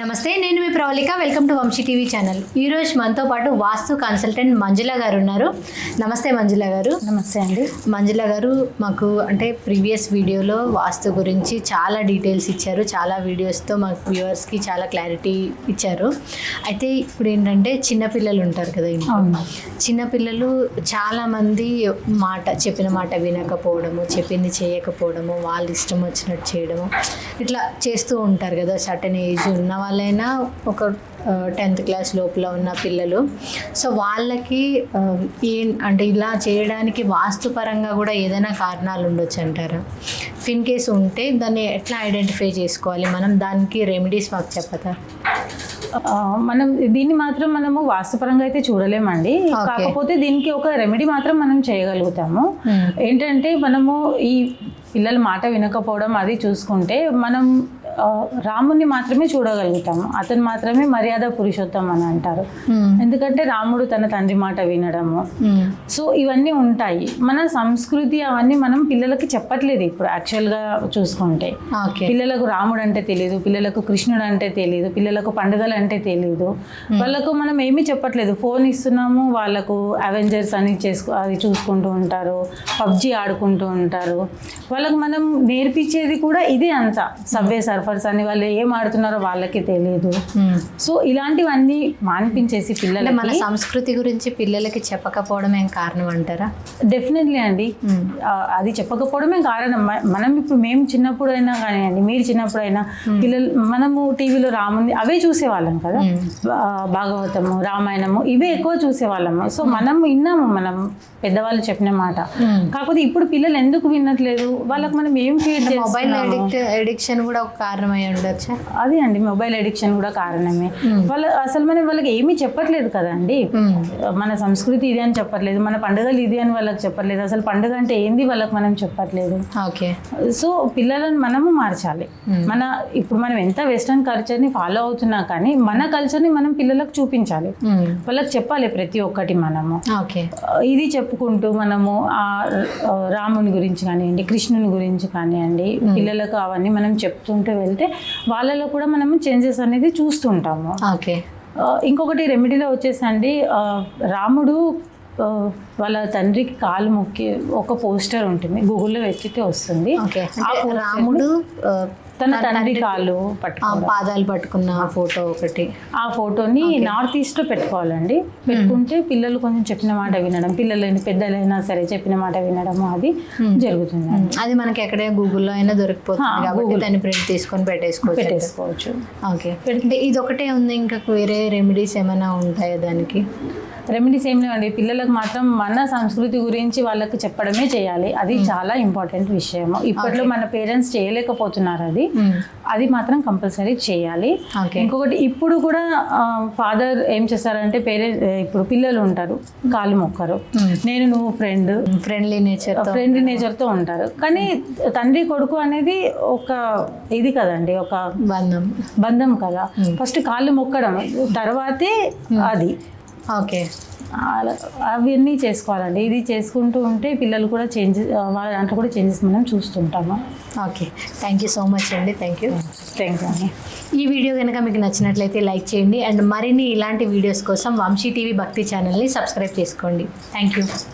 నమస్తే నేను మీ Pravalika. Welcome to Vamshi TV channel. ఈ రోజు మనతో పాటు వాస్తు కన్సల్టెంట్ మంజుల గారు ఉన్నారు. నమస్తే మంజుల గారు. నమస్తే అండి. మంజుల గారు మాకు అంటే ప్రీవియస్ వీడియోలో వాస్తు గురించి చాలా డీటెయిల్స్ ఇచ్చారు. చాలా వీడియోస్తో మాకు వ్యూవర్స్కి చాలా క్లారిటీ ఇచ్చారు. అయితే ఇప్పుడు ఏంటంటే చిన్నపిల్లలు ఉంటారు కదా చిన్నపిల్లలు చాలామంది మాట చెప్పిన మాట వినకపోవడము చెప్పింది చేయకపోవడము వాళ్ళు ఇష్టం వచ్చినట్టు చేయడము ఇట్లా చేస్తూ ఉంటారు కదా. సర్టన్ ఏజ్ ఉన్న వాళ్ళైనా ఒక టెన్త్ క్లాస్ లోపల ఉన్న పిల్లలు. సో వాళ్ళకి ఏం అంటే ఇలా చేయడానికి వాస్తుపరంగా కూడా ఏదైనా కారణాలు ఉండొచ్చు అంటారా? ఇన్ కేస్ ఉంటే దాన్ని ఎట్లా ఐడెంటిఫై చేసుకోవాలి? మనం దానికి రెమెడీస్ మాకు చెప్పతా మనం దీన్ని మాత్రం మనము వాస్తుపరంగా అయితే చూడలేమండి. కాకపోతే దీనికి ఒక రెమెడీ మాత్రం మనం చేయగలుగుతాము. Hmm. ఏంటంటే మనము ఈ పిల్లల మాట వినకపోవడం అది చూసుకుంటే మనం రాముని మాత్రమే చూడగలుగుతాము అతను మాత్రమే మర్యాద పురుషోత్తం అని అంటారు. ఎందుకంటే రాముడు తన తండ్రి మాట వినడము. సో ఇవన్నీ ఉంటాయి. మన సంస్కృతి అవన్నీ మనం పిల్లలకి చెప్పట్లేదు ఇప్పుడు యాక్చువల్గా చూసుకుంటే. పిల్లలకు రాముడు అంటే తెలియదు పిల్లలకు కృష్ణుడు అంటే తెలియదు పిల్లలకు పండుగలు అంటే తెలియదు వాళ్ళకు మనం ఏమీ చెప్పట్లేదు. ఫోన్ ఇస్తున్నాము వాళ్ళకు అవెంజర్స్ అని చేసుకో అది చూసుకుంటూ ఉంటారు పబ్జి ఆడుకుంటూ ఉంటారు. వాళ్ళకు మనం నేర్పించేది కూడా ఇదే అంతా. సబ్వే సర్ఫర్స్ అని వాళ్ళు ఏం ఆడుతున్నారో వాళ్ళకి తెలియదు సో ఇలాంటివన్నీ మాన్పించేసి అంటే మన సంస్కృతి గురించి పిల్లలకి చెప్పకపోవడం ఏం కారణం అంటారా? డెఫినెట్లీ అండి. ఆ, అది చెప్పకపోవడమే కారణం. మనం ఇప్పుడు మేము చిన్నప్పుడు అయినా కానివ్వండి మీరు చిన్నప్పుడు అయినా పిల్లలు మనము టీవీలో రాముంది అవే చూసేవాళ్ళం కదా. భాగవతము రామాయణము ఇవే ఎక్కువ చూసేవాళ్ళము సో మనం విన్నాము మనం పెద్దవాళ్ళు చెప్పిన మాట. కాకపోతే ఇప్పుడు పిల్లలు ఎందుకు వినట్లేదు? వాళ్ళకి మనం ఏం క్రియేట్ మొబైల్ ఎడిక్షన్ కూడా ఒక కారణం అయి ఉండొచ్చా? అది అండి మొబైల్ అడిక్షన్ కూడా కారణమే. వాళ్ళ అసలు మనం వాళ్ళకి ఏమీ చెప్పట్లేదు కదండి మన సంస్కృతి ఇది అని చెప్పట్లేదు మన పండుగలు ఇది అని వాళ్ళకి చెప్పట్లేదు అసలు పండుగ అంటే ఏంది వాళ్ళకి మనం చెప్పట్లేదు. ఓకే. సో పిల్లలను మనము మార్చాలి. మన ఇప్పుడు మనం ఎంత వెస్ట్రన్ కల్చర్ని ఫాలో అవుతున్నా కానీ మన కల్చర్ని మనం పిల్లలకు చూపించాలి. వాళ్ళకి చెప్పాలి ప్రతి ఒక్కటి మనము. ఓకే. ఇది చెప్పుకుంటూ మనము ఆ, రాముని గురించి కానివ్వండి కృష్ణుని గురించి కానివ్వండి పిల్లలకు అవన్నీ మనం చెప్తుంటూ వెళ్తే వాళ్ళలో కూడా మనము చేంజెస్ అనేది చూస్తుంటాము. ఓకే. ఇంకొకటి రెమెడీలో వచ్చేసండి రాముడు వాళ్ళ తండ్రికి కాలు మొక్కి ఒక పోస్టర్ ఉంటుంది గూగుల్లో వెతికితే వస్తుంది. రాముడు తన తండ్రి పట్టుకో పాదాలు పట్టుకున్న ఫోటో ఒకటి. ఆ ఫోటోని నార్త్ ఈస్ట్లో పెట్టుకోవాలండి. పెట్టుకుంటే పిల్లలు కొంచెం చెప్పిన మాట వినడం పిల్లలైనా పెద్దలైనా సరే చెప్పిన మాట వినడం అది జరుగుతుంది అది మనకి ఎక్కడే గూగుల్లో అయినా దొరికిపోతుంది కాబట్టి దాన్ని ప్రింట్ తీసుకొని పెట్టేసుకోవచ్చు పెట్టేసుకోవచ్చు. ఓకే. ఇది ఒకటే ఉంది ఇంకా వేరే రెమెడీస్ ఏమైనా ఉంటాయా దానికి? రెమెడీస్ ఏం లేవండి. పిల్లలకు మాత్రం మన సంస్కృతి గురించి వాళ్ళకి చెప్పడమే చేయాలి. అది చాలా ఇంపార్టెంట్ విషయము. ఇప్పట్లో మన పేరెంట్స్ చేయలేకపోతున్నారు అది. అది మాత్రం కంపల్సరీ చేయాలి. ఇంకొకటి ఇప్పుడు కూడా ఫాదర్ ఏం చేస్తారంటే పేరెంట్ ఇప్పుడు పిల్లలు ఉంటారు కాలు మొక్కరు. నేను నువ్వు ఫ్రెండ్. ఫ్రెండ్లీ నేచర్ ఫ్రెండ్లీ నేచర్తో ఉంటారు. కానీ తండ్రి కొడుకు అనేది ఒక ఇది కదండి ఒక బంధం. బంధం కదా. ఫస్ట్ కాళ్ళు మొక్కడం తర్వాతే అది. ఓకే అవన్నీ చేసుకోవాలండి. ఇది చేసుకుంటూ ఉంటే పిల్లలు కూడా చేంజెస్ వాళ్ళ దాంట్లో కూడా చేంజెస్ మనం చూస్తుంటాము. Okay. Thank you so much అండి. థ్యాంక్ యూ థ్యాంక్ యూ అండి. ఈ వీడియో కనుక మీకు నచ్చినట్లయితే లైక్ చేయండి. అండ్ మరిన్ని ఇలాంటి వీడియోస్ కోసం వంశీ టీవీ భక్తి ఛానల్ని సబ్స్క్రైబ్ చేసుకోండి. Thank you